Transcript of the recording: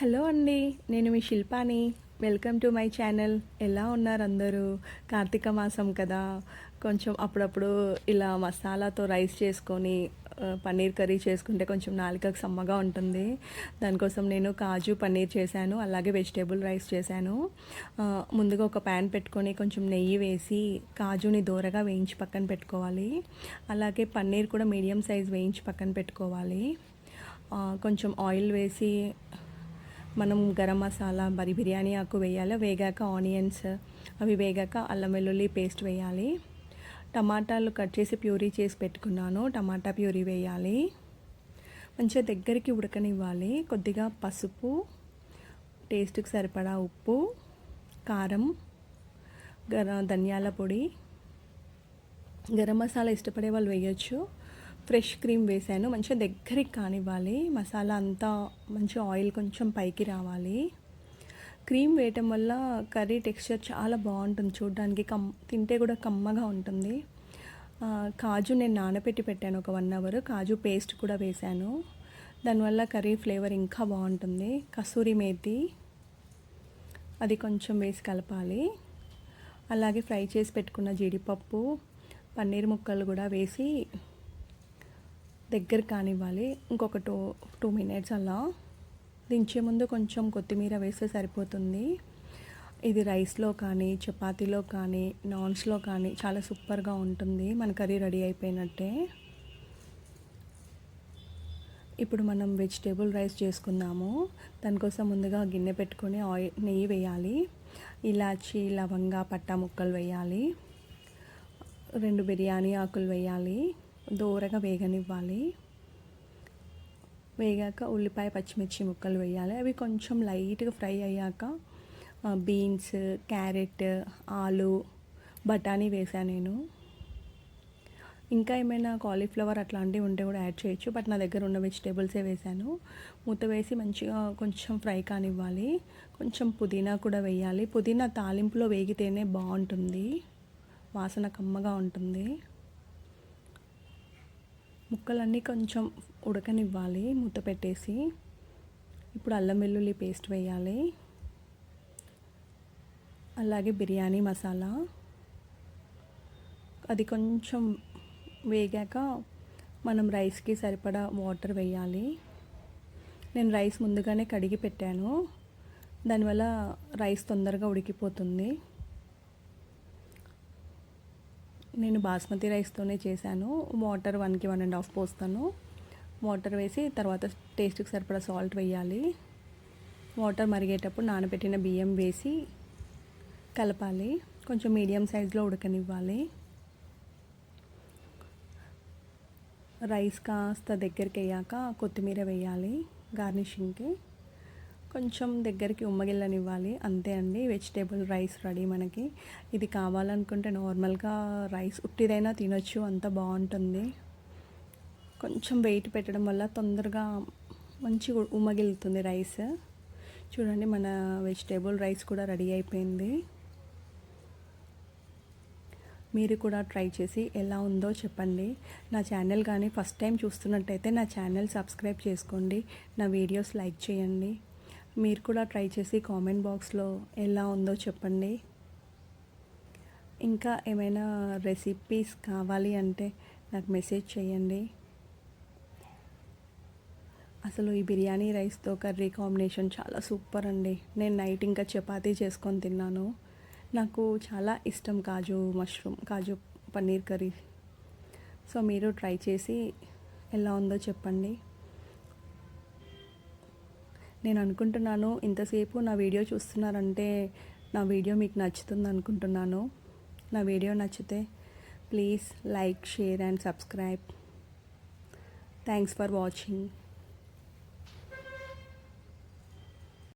Hello అండి నేను మీ శిల్పాని. Welcome to my channel. ఎలా ఉన్నారు అందరూ? కార్తీక మాసం కదా. కొంచెం అప్పుడప్పుడు ఇలా మసాలాతో రైస్ చేసుకొని పన్నీర్ కర్రీ చేసుకుంటే కొంచెం నాలుకకు సమ్మగా ఉంటుంది. దానికోసం నేను కాజు పన్నీర్ చేశాను అలాగే వెజిటేబుల్ రైస్ చేశాను. ముందుగా ఒక ప్యాన్ పెట్టుకొని కొంచెం నెయ్యి వేసి కాజుని దూరగా వేయించి పక్కన పెట్టుకోవాలి. అలాగే పన్నీర్ కూడా మీడియం సైజ్ వేయించి పక్కన పెట్టుకోవాలి. కొంచెం ఆయిల్ వేసి మనం గరం మసాలా మరి బిర్యానీ ఆకు వేయాలి. వేగాక ఆనియన్స్ అవి వేగాక అల్లం వెల్లుల్లి పేస్ట్ వేయాలి. టమాటాలు కట్ చేసి ప్యూరీ చేసి పెట్టుకున్నాను. టమాటా ప్యూరీ వేయాలి. మంచిగా దగ్గరికి ఉడకనివ్వాలి. కొద్దిగా పసుపు టేస్ట్కి సరిపడా ఉప్పు కారం గర ధనియాల పొడి. గరం మసాలా ఇష్టపడే వాళ్ళు వేయచ్చు. ఫ్రెష్ క్రీమ్ వేసాను మంచిగా దగ్గరికి కానివ్వాలి. మసాలా అంతా మంచిగా ఆయిల్ కొంచెం పైకి రావాలి. క్రీమ్ వేయటం వల్ల కర్రీ టెక్స్చర్ చాలా బాగుంటుంది చూడడానికి. కమ్ తింటే కూడా కమ్మగా ఉంటుంది. కాజు నేను నానబెట్టి పెట్టాను ఒక వన్ అవర్. కాజు పేస్ట్ కూడా వేశాను. దానివల్ల కర్రీ ఫ్లేవర్ ఇంకా బాగుంటుంది. కసూరి మేతి అది కొంచెం వేసి కలపాలి. అలాగే ఫ్రై చేసి పెట్టుకున్న జీడిపప్పు పన్నీర్ ముక్కలు కూడా వేసి దగ్గర కానివ్వాలి. ఇంకొక టూ టూ మినిట్స్ అలా. దించే ముందు కొంచెం కొత్తిమీర వేస్తే సరిపోతుంది. ఇది రైస్లో కానీ చపాతీలో కానీ నాన్స్లో కానీ చాలా సూపర్గా ఉంటుంది. మన కర్రీ రెడీ అయిపోయినట్టే. ఇప్పుడు మనం వెజిటేబుల్ రైస్ చేసుకుందాము. దానికోసం ముందుగా గిన్నె పెట్టుకొని ఆయిల్ నెయ్యి వేయాలి. ఇలాచి లవంగా పట్టా ముక్కలు వేయాలి. రెండు బిర్యానీ ఆకులు వేయాలి. దూరగా వేగనివ్వాలి. వేగాక ఉల్లిపాయ పచ్చిమిర్చి ముక్కలు వేయాలి. అవి కొంచెం లైట్గా ఫ్రై అయ్యాక బీన్స్ క్యారెట్ ఆలు బఠానీ వేసాను నేను. ఇంకా ఏమైనా కాలీఫ్లవర్ అట్లాంటివి ఉంటే కూడా యాడ్ చేయొచ్చు. బట్ నా దగ్గర ఉన్న వెజిటేబుల్సే వేసాను మూత వేసి మంచిగా కొంచెం ఫ్రై కానివ్వాలి. కొంచెం పుదీనా కూడా వేయాలి. పుదీనా తాలింపులో వేగితేనే బాగుంటుంది. వాసన కమ్మగా ఉంటుంది. ముక్కలన్నీ కొంచెం ఉడకనివ్వాలి మూత పెట్టేసి. ఇప్పుడు అల్లం వెల్లుల్లి పేస్ట్ వేయాలి. అలాగే బిర్యానీ మసాలా. అది కొంచెం వేగాక మనం రైస్కి సరిపడా వాటర్ వేయాలి. నేను రైస్ ముందుగానే కడిగి పెట్టాను. దానివల్ల రైస్ తొందరగా ఉడికిపోతుంది. నేను బాస్మతి రైస్తోనే చేశాను. వాటర్ వన్కి వన్ అండ్ హాఫ్ పోస్తాను. వాటర్ వేసి తర్వాత టేస్ట్కి సరిపడా సాల్ట్ వేయాలి. వాటర్ మరిగేటప్పుడు నానబెట్టిన బియ్యం వేసి కలపాలి. కొంచెం మీడియం సైజులో ఉడకనివ్వాలి. రైస్ కాస్త దగ్గరికి అయ్యాక కొత్తిమీర వేయాలి. గార్నిషింగ్కి కొంచెం దగ్గరికి ఉమ్మగిల్లనివ్వాలి. అంతే అండి. వెజిటేబుల్ రైస్ రెడీ మనకి. ఇది కావాలనుకుంటే నార్మల్గా రైస్ ఉట్టిదైనా తినొచ్చు. అంత బాగుంటుంది. కొంచెం వెయిట్ పెట్టడం వల్ల తొందరగా మంచి ఉమ్మగిలుతుంది రైస్. చూడండి మన వెజిటేబుల్ రైస్ కూడా రెడీ అయిపోయింది. మీరు కూడా ట్రై చేసి ఎలా ఉందో చెప్పండి. నా ఛానల్ కానీ ఫస్ట్ టైం చూస్తున్నట్టయితే నా ఛానల్ సబ్స్క్రైబ్ చేసుకోండి. నా వీడియోస్ లైక్ చేయండి. మీరు కూడా ట్రై చేసి కామెంట్ బాక్స్లో ఎలా ఉందో చెప్పండి. ఇంకా ఏమైనా రెసిపీస్ కావాలి అంటే నాకు మెసేజ్ చేయండి. అసలు ఈ బిర్యానీ రైస్తో కర్రీ కాంబినేషన్ చాలా సూపర్ అండి. నేను నైట్ ఇంకా చపాతీ చేసుకొని తిన్నాను. నాకు చాలా ఇష్టం kaju mushroom kaju paneer curry. So మీరు ట్రై చేసి ఎలా ఉందో చెప్పండి. నేను అనుకుంటున్నాను ఇంతసేపు నా వీడియో చూస్తున్నారంటే నా వీడియో మీకు నచ్చుతుంది అనుకుంటున్నాను. నా వీడియో నచ్చితే please like share and subscribe. Thanks for watching.